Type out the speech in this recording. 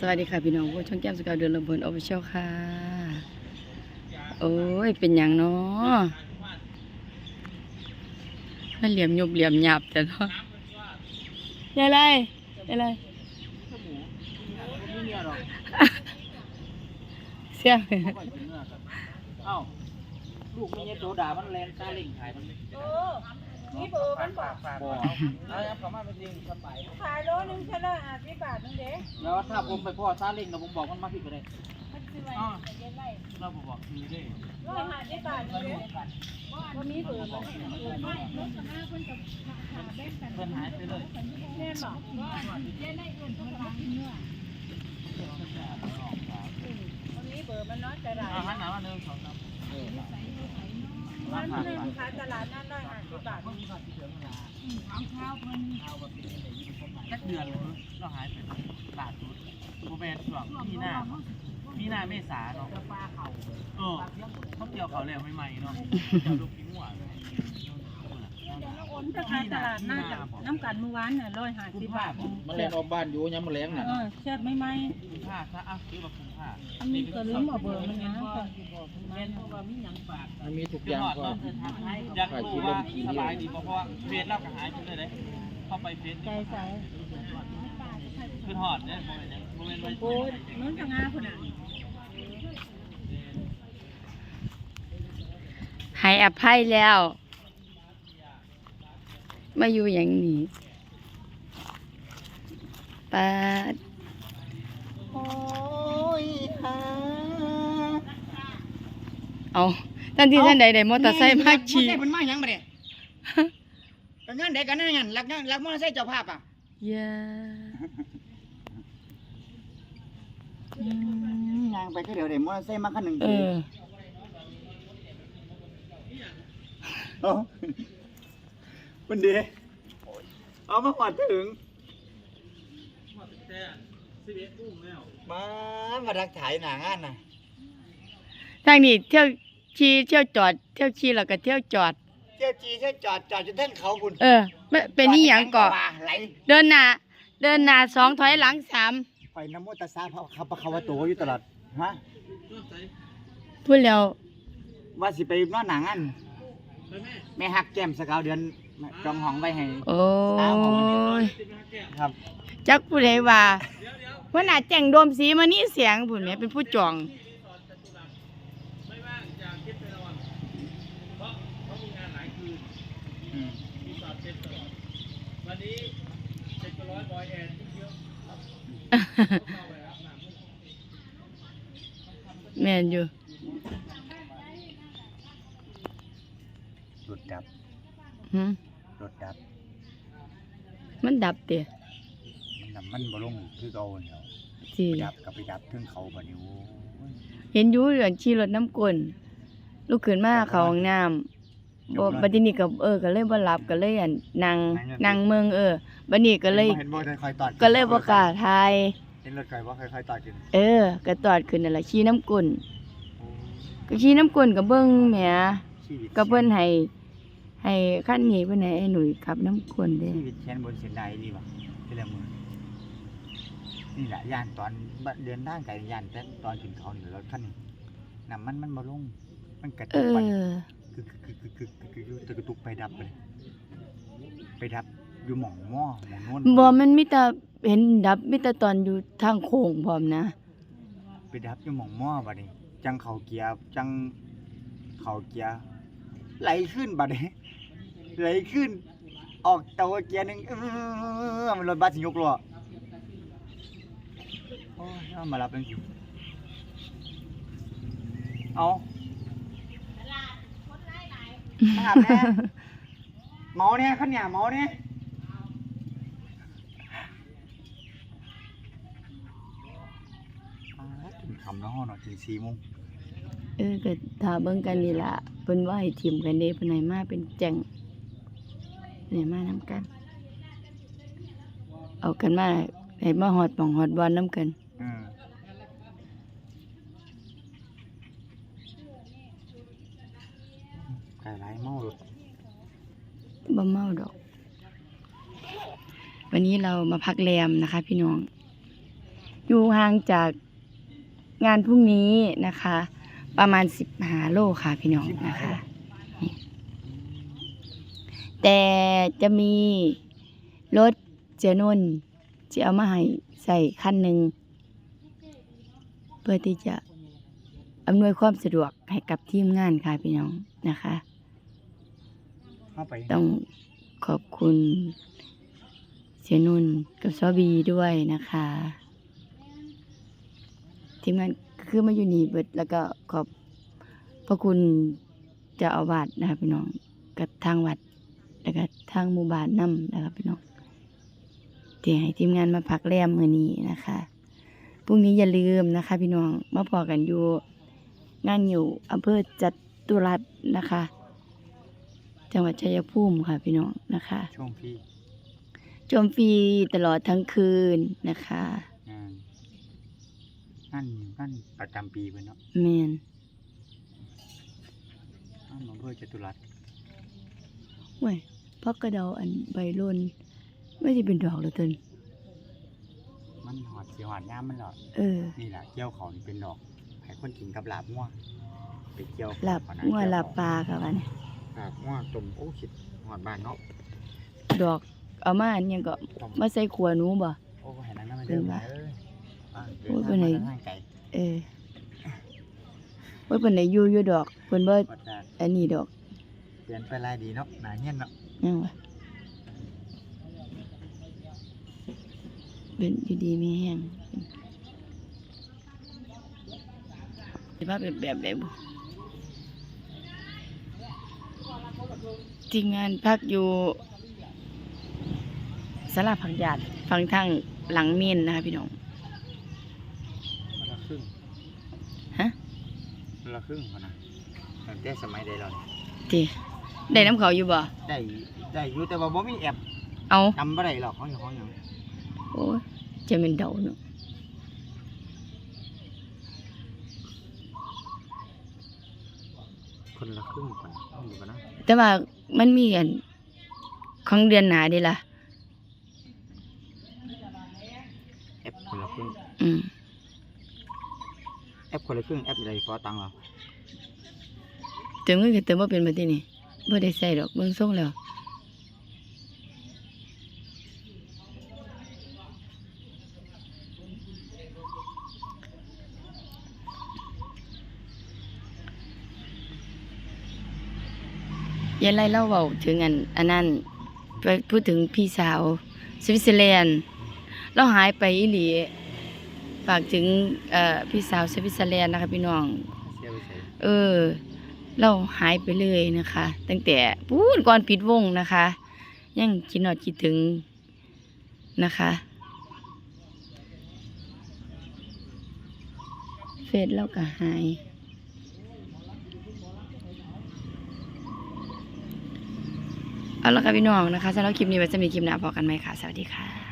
สวัสดีค่ะพี่น้องผู้ช่องแก้มสกาวเดือนลำเพลินออฟฟิเชียลค่ะ โอ้ย เป็นอย่างเนาะมันเหลี่ยมยุบเหลี่ยมหยาบแต่เนาะยายไรยายไรเสียงเอ้าลูกไมีเยโซดามันแลนซาเลิงขายมัน นี่เบอร์มันบอกบ่เอาเอาเขามาเป็นจริงสบายขายโลนึงแค่ละห้าสิบบาทนึงเด้แล้วถ้าผมไปพ่อซาเลิงแล้วผมบอกมันมาผิดก็ได้มันซื้อไว้เย็นไว้เราบอกบอกคือได้ร้อยห้าสิบบาทนึงเด้วันนี้เบอร์มันเบอร์ไม่รถหน้าเพิ่นกับหาแบ่งกันเพิ่นหายไปเลยแน่นบอกเย็นได้เงินเท่าไหร่เนื้อวันนี้เบอร์มันน้อยแต่ละเอาหันหน้าหนึ่งสองสาม เออมันนึงขายตลาดนั่นร้อยห้าสิบบาทสักเดือนเลยเราหายไปลาดสุดโมเมนต์ช่วงมีหน้ามีหน้าเมษาเนาะเออเขาเกี่ยวเขาแล้วใหม่ๆเนาะเกี่ยวลูกกิ้งหวานจะขายตลาดน่าจะน้ำกันเมื่อวานน่ะร้อยห้าสิบบาทมันแรงออกบ้านอยู่ยังมันแรงน่ะเออเช็ดไม่ไหมคุ้าซะอะซื้อมาคุ้มค่าอันนี้ก็ลืมเอาเบอร์มันนะ ว่ามีหยังฝากมันมีทุกอย่างก็อยากรู้ว่าสบายดีเพราะว่าเฟซเราก็หายไปเลยเด้เข้าไปเฟซใจใสขึ้นหอดเนี่ยโมเมนต์โมเมนต์ไว้โอ้ยน้องทางาพุ่นน่ะใหายอภัยแล้ว มาอยู่อย่างนี้ปาดโอ้ยฮะ เอาท่านที่ท่านใดได้มอเตอร์ไซค์มาขี่มอเตอร์ไซค์มันมาหยังบ่เนี่ยกันงานใดกันนั่นงานรักงานรักมอเตอร์ไซค์เจ้าภาพอะยาอืมยางไปก็เดี๋ยวเดี๋ยวมอเตอร์ไซค์มาคันหนึ่งเออเอาคุณดีเอามาหอดถึงแต่สิบเอ็ดอุ้มแล้วมามาทักถ่ายหน้างานน่ะ ทางนี้เที่ยวขี่เที่ยวจอด เที่ยวขี่แล้วก็เที่ยวจอดเที่ยวจีเที่ยวจอดจอดจนเท่านเขาคุณเออไม่เป็นนี่หยังเกาะไหลเดินหน้าเดินหน้าสองถอยหลังสามไปน้ำมุตสาพระขับพระคาวะโตอยู่ตลอดฮะพูดแล้วว่าสิไปนอนหน้างานแม่ฮักแก้มสกาวเดือนจองห้องไว้ให้ โอ้ยครับจักผู้ใดว่าว่าน่าแจ้งโดมสีมานี่เสียงผุ่นแหม่เป็นผู้จอง ไม่ว่างอยากคิดไปนอนเพราะเขามีงานหลายคืน อื มมีสอบเต็มตลอดวันนี้เจ็ดร้อยบอยแอนเยอะเข้าไปอาบน้ำแม่นอยู่รถดับหึรถดับ มันดับเตะมันน่ะมันบ่ลงคือเก่าเนี่ยสิไปดับกับไปดับเทึงเขาบัดนี้โอ้ยเห็นอยู่เรื่องขี่รถน้ำกลนลูกขึ้นมาเข้าห้องน้ำ บ่บัดนี้ก็เออก็เลยบ่หลับก็เลยอั่นนั่งนั่งเมืองเออบัดนี้ก็เลยเห็นบ่ค่อยๆตอดก็เลยบ่กล้าทายเห็นรถค่อยบ่ค่อยๆตอดกินเออก็ตอดขึ้นนั่นล่ะขี่น้ำกลนก็ขี่น้ำกลนก็เบิ่งแหมชีวิตก็เพิ่นให้ให้คันนี้เพิ่นให้ไอ้หนุ่ยขับน้ำกลนเด้ชีวิตแขนบนเส้นใดดีบ่ทีละมือนี่แหละย่านตอนบัดเดินทางไกลย่านแต่ตอนถึงเขานี่รถคันนี้น้ำมันมันบ่ลงมันกระเอตุกไป อคือคือคือคือคือคือคือกระตุกไปดับไปเลยไปดับอยู่หม่องหม้อหม่องโน้นบ่มันมีแต่เห็นดับมีแต่ตอนอยู่ทางโค้งพร้อมนะ ไปดับอยู่หม่องหม้อบัดนี้ จังเขาเกียร์จังเขาเกียร์ไหลขึ้นบัดนี้ไหลขึ้น ออกตัวเกียร์หนึ่งเออมันรถบัสสิยกล้อโอ้ยเอามารับเป็นสิเอา มาหาแน่เมาเนี่ยขันเนี่ยเมาเนี่ยอ่าถึงคำแล้วห้อเนาะถึงสี่โมงเออก็ถ้าเบิ่งกันนี่ล่ะเพิ่นว่าให้ทีมกันเด้เพิ่นให้มาเป็นแจ้งนี่มานํกัน เอากันมาให้มาฮอดหม่องฮอดบอลนํกัน เออไก่ไรเมารถบ่เมาดอก วันนี้เรามาพักแรมนะคะ พี่น้อง อยู่ห่างจากงานพรุ่งนี้นะคะ ประมาณสิบหาโลค่ะ พี่น้องนะคะนี่แต่จะมีรถเจนนจะเอามาให้ใส่คันหนึ่งเพื่อที่จะอำนวยความสะดวกให้กับทีมงานค่ะพี่น้องนะคะเข้าไป ต้องขอบคุณเสียนุ่นกับซอบีด้วยนะคะทีมงานคือมาอยู่นี่เบิดแล้วก็ขอบพระคุณเจ้าอาวาสนะคะพี่น้องกับทางวัดแล้วก็ทางหมู่บ้านนํนะคะพี่น้องที่ให้ทีมงานมาพักแรมมือนี้นะคะพรุ่งนี้อย่าลืมนะคะ พี่น้องมาพอกันอยู่งานอยู่อำเภอจัตุรัสนะคะ จังหวัดชัยภูมิค่ะพี่น้องนะคะช่วงพี่ชมฟรีตลอดทั้งคืนนะคะงานนั่นนั่นประจำปีเพิ่นเนาะแมนนั่นอำเภอจตุรัสเว้ยพักกระเดาอันใบร่นไม่ได้เป็นดอกเลยตนมันหอดสีหอดน้ำมันหรอเออ นี่แหละเกี่ยวเขานี่เป็นดอกให้คนกินกับลาบงัวไปเกี่ยวหลับก่อนนะงัวเกี่ยวหลับเขปลาค่ะวันนี้ลาบงัวต้มโอ้คิดหอดบ้านเนาะดอกเอามาอันยังก็ต้มมาใส่ขวหนูบ่โอ้เห็นนั้นนะมันเป็เดินนว่ามาเอ้ยอะเดิโอ้ยนเป็นไงทางมาทางไกลเออว่าเพิ่นได้อยู่อยู่ดอกเพิ่นบ่ก็จะอันนี้ดอกเปลี่ยนไปหลายดีเนาะหนาเงี้ยนเนาะยังวะเป็นอยู่ดีมีแห้งสิว่าเป็นแบบใดบ่ ทีมงานพักอยู่สลาพักญาติฟังทางหลังเมนนะคะพี่น้องคนละครึ่งฮะคนละครึ่งคนนะตั้งแต่สมัยใดเราเนี่ยติได้น้ำเขาอยู่บ่ได้ได้อยู่แต่ว่าบ่มีแอปเอาจำบ่ได้หรอกของอย่างของอย่างโอ้ยจะเป็นเดาเนาะ คนละครึ่งก่อนต้องดูกันนะแต่ว่ามันมีอันของเดือนหนาเด้ล่ะ แอปคนละครึ่งอืมแอปคนละครึ่งแอปอะไรพอตังค์เหรอ เติมเงินก็เติมบ่เป็นบัดนี้นี่บ่ได้ใส่ดอกเบิ่งทรงแล้ว ยายไล่เล่าเบาถึงอันอันนั้นไปพูดถึงพี่สาวสวิตเซอร์แลนด์เราหายไปอีหลีฝากถึงเอ่อพี่สาวสวิตเซอร์แลนด์นะคะพี่น้องเสียไปใส่เออ เราหายไปเลยนะคะ ตั้งแต่พูดก่อนปิดวงนะคะ ยังคิดนอดคิดถึงนะคะเฟซเราก็หาย เอาละค่ะพี่น้องนะคะสำหรับคลิปนี้ไว้จะมีคลิปหน้าพอกันไหมคะสวัสดีค่ะ